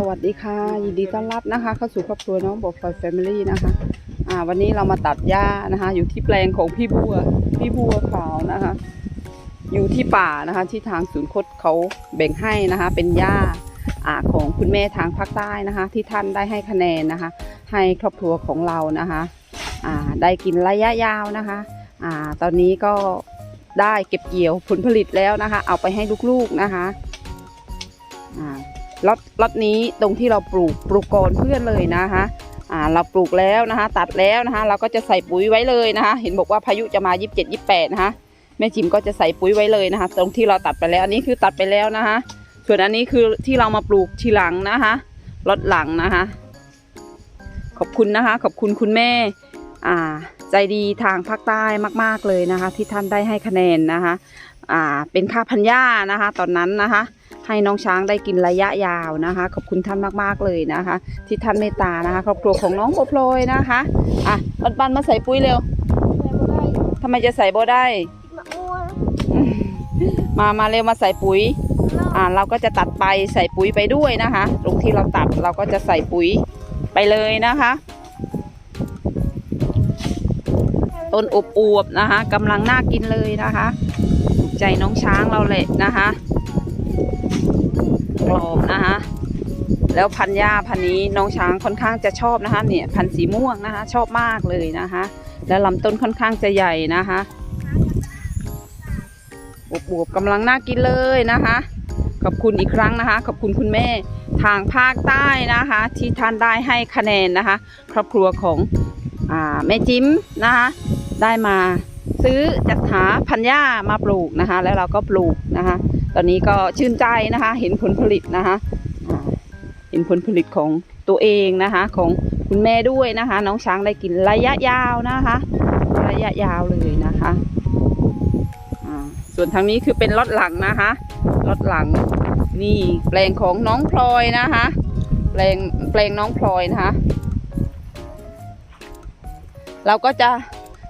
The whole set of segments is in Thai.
สวัสดีค่ะ ยินดีต้อนรับนะคะ เข้าสู่ครอบครัวน้องบอกฟอยแฟมิลี่นะคะ อ่า วันนี้เรามาตัดหญ้านะคะ อยู่ที่แปลงของพี่บัว พี่บัวขาวนะคะ อยู่ที่ป่านะคะ ที่ทางศูนย์คดเขาแบ่งให้นะคะ เป็นหญ้าอ่าของคุณแม่ทางภาคใต้นะคะ ที่ท่านได้ให้คะแนนนะคะ ให้ครอบครัวของเรานะคะอ่าได้กินระยะยาวนะคะอ่าตอนนี้ก็ได้เก็บเกี่ยวผลผลิตแล้วนะคะ เอาไปให้ลูกๆนะคะ ล็อตล็อตนี้ตรงที่เราปลูกปลูกก่อนเพื่อนเลยนะคะอ่าเราปลูกแล้วนะคะ ตัดแล้วนะคะ เราก็จะใส่ปุ๋ยไว้เลยนะคะ เห็นบอกว่าพายุจะมา 27 28 นะคะแม่จิมก็จะใส่ปุ๋ยไว้เลยนะคะ ตรงที่เราตัดไปแล้วอันนี้คือตัดไปแล้วนะคะ ส่วนอันนี้คือที่เรามาปลูกทีหลังนะคะล็อตหลังนะคะ ขอบคุณนะคะ ขอบคุณคุณแม่อ่าใจดีทางภาคใต้มาก ๆเลยนะคะ ที่ท่านได้ให้คะแนนนะคะอ่าเป็นค่าพันหญ้านะคะ ตอนนั้นนะคะ ให้น้องช้างได้กินระยะยาวนะคะ ขอบคุณท่านมากๆเลยนะคะ ที่ท่านเมตตานะคะ ครอบครัวของน้องโบโพลยนะคะอะปันปันมาใส่ปุ๋ยเร็วทำไมจะใส่โบได้มะม่วงมามาเร็วมาใส่ปุ๋ยอ่าเราก็จะตัดไปใส่ปุ๋ยไปด้วยนะคะ ตรงที่เราตัดเราก็จะใส่ปุ๋ยไปเลยนะคะต้นอบอวบๆนะคะกำลังน่ากินเลยนะคะถูกใจน้องช้างเราแหละนะคะ กรอบนะคะ แล้วพันหญ้าพันนี้น้องช้างค่อนข้างจะชอบนะคะ เนี่ยพันสีม่วงนะคะ ชอบมากเลยนะคะ แล้วลำต้นค่อนข้างจะใหญ่นะคะบวบๆกำลังน่ากินเลยนะคะ ขอบคุณอีกครั้งนะคะ ขอบคุณคุณแม่ทางภาคใต้นะคะ ที่ท่านได้ให้คะแนนนะคะ ครอบครัวของอแม่จิ้มนะคะ ได้มา ซื้อจัดหาพันหญ้ามาปลูกนะคะ แล้วเราก็ปลูกนะคะ ตอนนี้ก็ชื่นใจนะคะ เห็นผลผลิตนะคะเห็นผลผลิตของตัวเองนะคะ ของคุณแม่ด้วยนะคะ น้องช้างได้กินระยะยาวนะคะ ระยะยาวเลยนะคะส่วนทางนี้คือเป็นรถหลังนะคะรถหลังนี่แปลงของน้องพลอยนะคะ แปลงแปลงน้องพลอยนะคะ เราก็จะ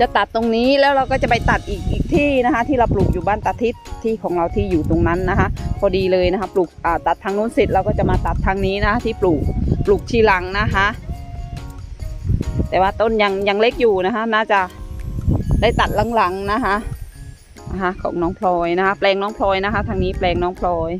จะตัดตรงนี้แล้วเราก็จะไปตัดอีกอีกที่นะคะ ที่เราปลูกอยู่บ้านตาทิศที่ของเราที่อยู่ตรงนั้นนะคะ พอดีเลยนะคะ ปลูกตัดทางนู้นเสร็จเราก็จะมาตัดทางนี้นะคะที่ปลูกปลูกทีหลังนะคะ แต่ว่าต้นยังยังเล็กอยู่นะคะ น่าจะได้ตัดหลังๆนะคะนะคะของน้องพลอยนะคะ แปลงน้องพลอยนะคะ ทางนี้แปลงน้องพลอย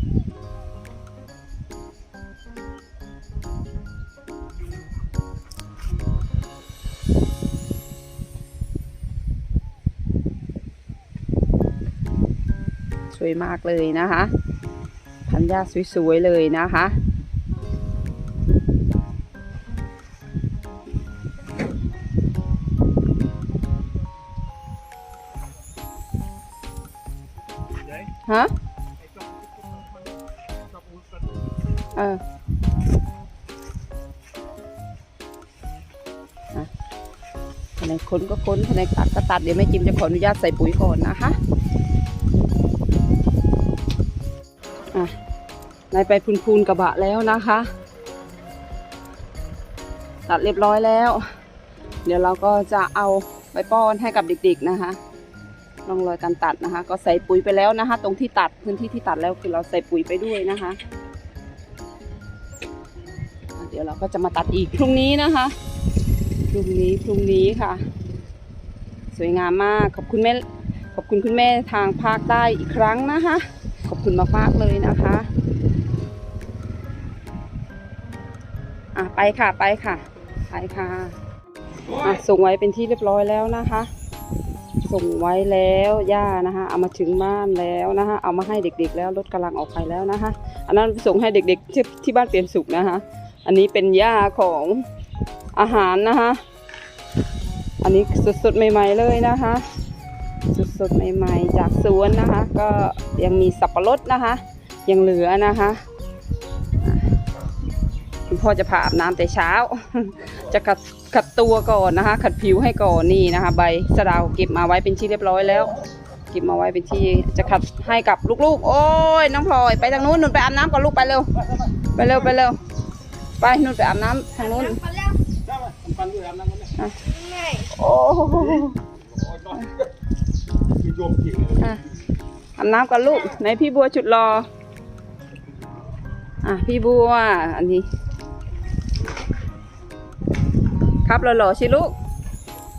วยมากเลยนะคะพันหญ้าสวยๆเลยนะคะฮะเอออะแผนกค้นก็ค้นแผนกตัดก็ตัด เดี๋ยวแม่จิมจะขออนุญาตใส่ปุ๋ยก่อนนะคะ อะนายไปพูนพูนกระบะแล้วนะคะ ตัดเรียบร้อยแล้ว เดี๋ยวเราก็จะเอาไปป้อนให้กับเด็ก ๆนะคะร่องรอยการตัดนะคะ ก็ใส่ปุ๋ยไปแล้วนะคะ ตรงที่ตัดพื้นที่ที่ตัดแล้วคือเราใส่ปุ๋ยไปด้วยนะคะ เดี๋ยวเราก็จะมาตัดอีกพรุ่งนี้นะคะพรุ่งนี้พรุ่งนี้ค่ะ สวยงามมากขอบคุณแม่ขอบคุณคุณแม่ทางภาคใต้อีกครั้งนะคะ คุณมากๆเลยนะคะอะไปค่ะไปค่ะไปค่ะอะส่งไว้เป็นที่เรียบร้อยแล้วนะคะ ส่งไว้แล้วย่านะคะเอามาถึงบ้านแล้วนะคะเอามาให้เด็กๆ แล้วรถกำลังออกไปแล้วนะคะ อันนั้นส่งให้เด็กๆที่ที่บ้านเปลี่ยนสุขนะคะ อันนี้เป็นย่าของอาหารนะคะ อันนี้สดๆใหม่ ๆเลยนะคะ สดๆใหม่ๆ จากสวนนะคะ ก็ยังมีสับปะรดนะคะ ยังเหลือนะคะอะคุณพ่อจะผ่าอาบน้ำแต่เช้า จะขัดขัดตัวก่อนนะคะ ขัดผิวให้ก่อนนี่นะคะ ใบสะเดาเก็บมาไว้เป็นที่เรียบร้อยแล้วเก็บมาไว้เป็นที่จะขัดให้กับลูกๆ โอ้ยน้องพลอยไปทางนู้นนุ่นไปอาบน้ำก่อนลูกไปเร็วไปเร็วไปเร็วไปนุ่นไปอาบน้ำทางนู้นมาแล้วปันด้วยอาบน้ำกันไหมไงโอ้โหโอ้ ยมจริงอะอาบน้ำกับลูกไหนพี่บัวจุดรอ อะพี่บัวอันนี้ ครับหล่อๆชิลูก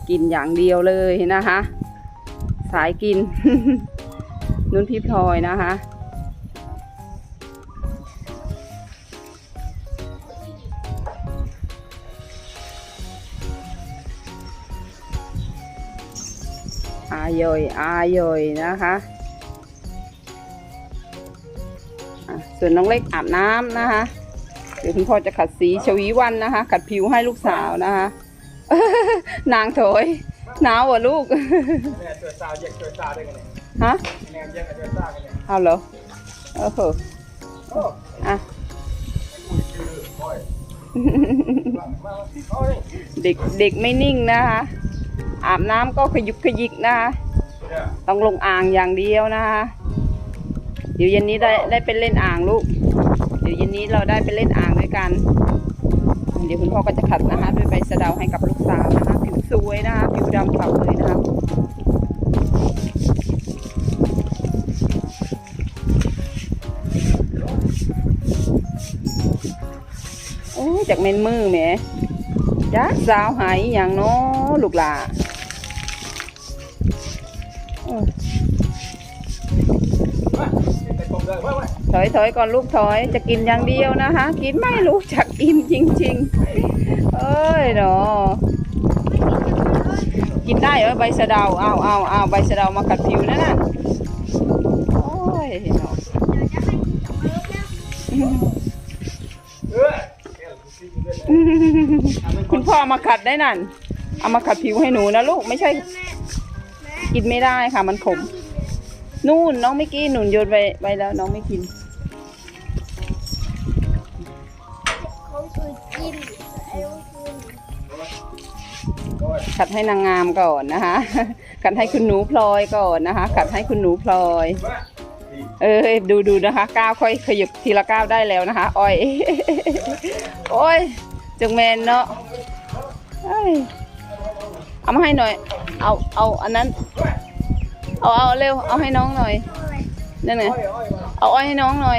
กินอย่างเดียวเลยนะคะ สายกิน นุ่นพี่พลอยนะคะายอยอายอยนะคะอะส่วนน้องเล็กอาบน้ำนะคะ เดี๋ยวคุณพ่อจะขัดสีชวีวันนะคะ ขัดผิวให้ลูกสาวนะคะ นางโถยหนาวอะลูกแม่เจอซาวแยกเจอซาวได้กันเนี่ยฮะแนมแยกกับเจอซาวกันเนี่ยเอาเหรอเออเหอะโอ้อะคุยชื่อค่อยมามาเอาเลยเด็กเด็กไม่นิ่งนะคะ อาบน้ำก็ขยุกขยิกนะคะเนี่ย ต้องลงอ่างอย่างเดียวนะคะ เดี๋ยวเย็นนี้ได้ได้ไปเล่นอ่างลูก เดี๋ยวเย็นนี้เราได้ไปเล่นอ่างด้วยกัน เดี๋ยวคุณพ่อก็จะขัดนะคะด้วยใบสะเดาให้กับลูกสาวนะคะผิวสวยนะคะผิวดำขาวเลยนะคะโอ้จากเมนมือแหมจ้าสาวหายอย่างน้อลูกหลา ถอยถอยก่อนลูกถอย จะกินอย่างเดียวนะคะ กินไม่รู้จักอิ่มจริงๆ เอ้ยเนาะกินได้เหรอใบสะเดาเอาเอาเอาใบสะเดามาขัดผิวนั่นน่ะโอ้ยเนาะเอคุณพ่อมาขัดได้นั่น เอามาขัดผิวให้หนูนะลูกไม่ใช่ กินไม่ได้ค่ะมันขมนู่นน้องไม่กินหนุนโยนไปไปแล้วน้องไม่กิน ขัดให้นางงามก่อนนะคะ ขัดให้คุณหนูพลอยก่อนนะคะ ขัดให้คุณหนูพลอย เออดูดูนะคะก้าวค่อยขยับทีละก้าวได้แล้วนะคะอ้อยโอ้ยจงแมนเนาะเอามาให้หน่อย เอาเอาอันนั้น เอาเอาเร็วเอาให้น้องหน่อยนั่นไงเอาอ้อยให้น้องหน่อย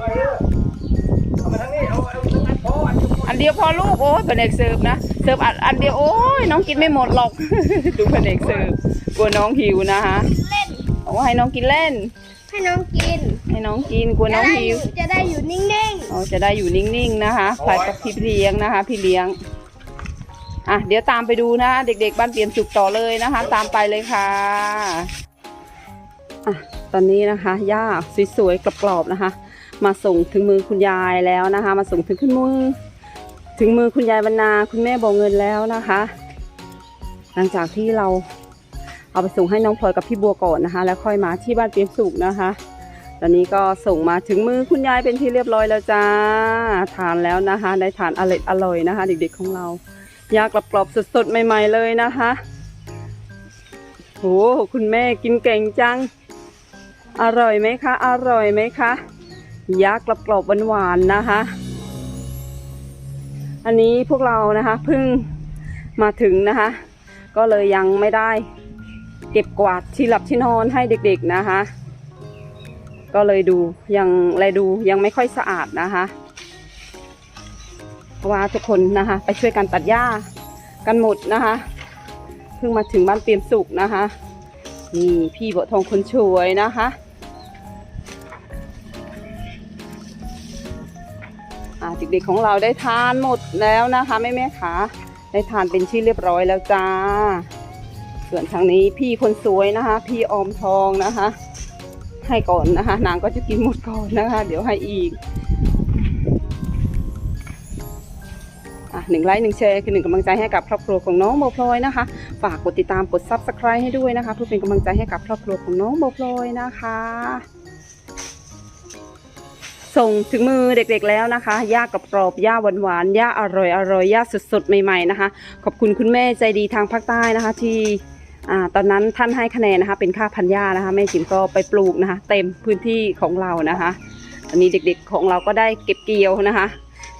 อาเด้อเอามาทางนี้เอาเอาทางนั้นพออันนี้พออันเดียวพอลูกโอ้ยแผนกเสิร์ฟนะเสิร์ฟอันอันเดียวโอ้ยน้องกินไม่หมดหรอก ดูแผนกเสิร์ฟกลัวน้องหิวนะคะเล่นเอาให้น้องกินเล่น ให้น้องกิน ให้น้องกินกลัวน้องจะได้หิอวยู่จะได้อยู่นิ่งอ๋อจะได้อยู่นิ่งๆนะคะคล้ายกับพี่เลี้ยงนะคะ พี่เลี้ยงอะเดี๋ยวตามไปดูนะคะเด็กๆบ้านเปลี่ยนสุขต่อเลยนะคะ ตามไปเลยค่ะอะ ตอนนี้นะคะย่าสวยๆกรอบๆนะคะ มาส่งถึงมือคุณยายแล้วนะคะ มาส่งถึงขึ้นมือ ถึงมือคุณยายบรรณาคุณแม่บอกเงินแล้วนะคะ หลังจากที่เราเอาไปส่งให้น้องพลอยกับพี่บัวก่อนนะคะ แล้วค่อยมาที่บ้านเปี่ยนสุขนะคะ ตอนนี้ก็ส่งมาถึงมือคุณยายเป็นที่เรียบร้อยแล้วจ้าทานแล้วนะคะ ได้ทานอร่อยอร่อยนะคะ เด็กๆของเรายากรอบๆสดๆใหม่ ๆเลยนะคะโหคุณแม่กินเก่งจัง อร่อยไหมคะ อร่อยไหมคะยักษ์กรอบๆหวานๆนะคะ อันนี้พวกเรานะคะเพิ่งมาถึงนะคะ ก็เลยยังไม่ได้เก็บกวาดที่หลับที่นอนให้เด็กๆนะคะ ก็เลยดูยังแลดูยังไม่ค่อยสะอาดนะคะว่าทุกคนนะคะ ไปช่วยกันตัดหญ้ากันหมดนะคะ เพิ่งมาถึงบ้านเตรียมสุกนะคะนี่พี่บัวทองคนช่วยนะคะ ด็กๆของเราได้ทานหมดแล้วนะคะแม่แม่ๆคะได้ทานเป็นที่เรียบร้อยแล้วจ้า ส่วนทางนี้พี่คนสวยนะคะ พี่ออมทองนะคะ ให้ก่อนนะคะ นางก็จะกินหมดก่อนนะคะ เดี๋ยวให้อีกอะหนึ่งไลค์หนึ่งแชร์คือหนึ่งกำลังใจให้กับครอบครัวของน้องโบพลอยนะคะ ฝากกดติดตามกด subscribe ให้ด้วยนะคะ เพื่อเป็นกำลังใจให้กับครอบครัวของน้องโบพลอยนะคะ ส่งถึงมือเด็กๆแล้วนะคะย่ากรอบๆย่าหวานๆย่าอร่อยอร่อยย่าสดๆใหม่ๆนะคะ ขอบคุณคุณแม่ใจดีทางภาคใต้นะคะ ที่ตอนนั้นท่านให้คะแนนนะคะ เป็นค่าพันหญ้านะคะแม่จิ๋มก็ไปปลูกนะคะ เต็มพื้นที่ของเรานะคะอันนี้เด็กๆของเราก็ได้เก็บเกี่ยวนะคะ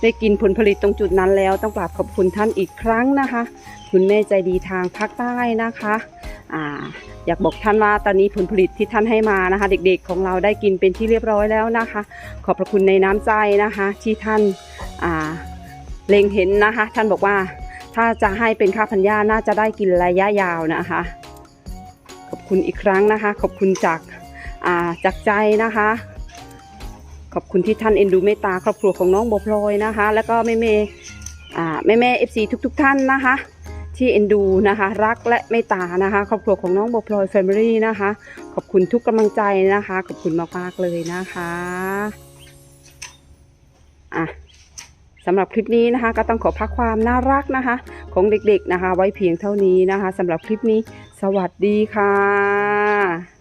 ได้กินผลผลิตตรงจุดนั้นแล้ว ต้องกราบขอบคุณท่านอีกครั้งนะคะ คุณแม่ใจดีทางภาคใต้นะคะ อ่าอยากบอกท่านว่าตอนนี้ผลผลิตที่ท่านให้มานะคะ เด็กๆของเราได้กินเป็นที่เรียบร้อยแล้วนะคะ ขอบพระคุณในน้ำใจนะคะ ที่ท่านอ่าเล็งเห็นนะคะ ท่านบอกว่าถ้าจะให้เป็นค่าพันยาน่าจะได้กินระยะยาวนะคะ ขอบคุณอีกครั้งนะคะ ขอบคุณจากอ่าจากใจนะคะ ขอบคุณที่ท่านเอ็นดูเมตตาครอบครัวของน้องโบพลอยนะคะ แล้วก็แม่เมอ่าแม่แม่เอฟซีทุก ๆ ท่านนะคะ ที่เอ็นดูนะคะ รักและเมตตานะคะ ครอบครัวของน้องโบพลอยแฟมิลี่นะคะ ขอบคุณทุกกำลังใจนะคะ ขอบคุณมากๆเลยนะคะอะสำหรับคลิปนี้นะคะ ก็ต้องขอพักความน่ารักนะคะ ของเด็กๆนะคะ ไว้เพียงเท่านี้นะคะสำหรับคลิปนี้ สวัสดีค่ะ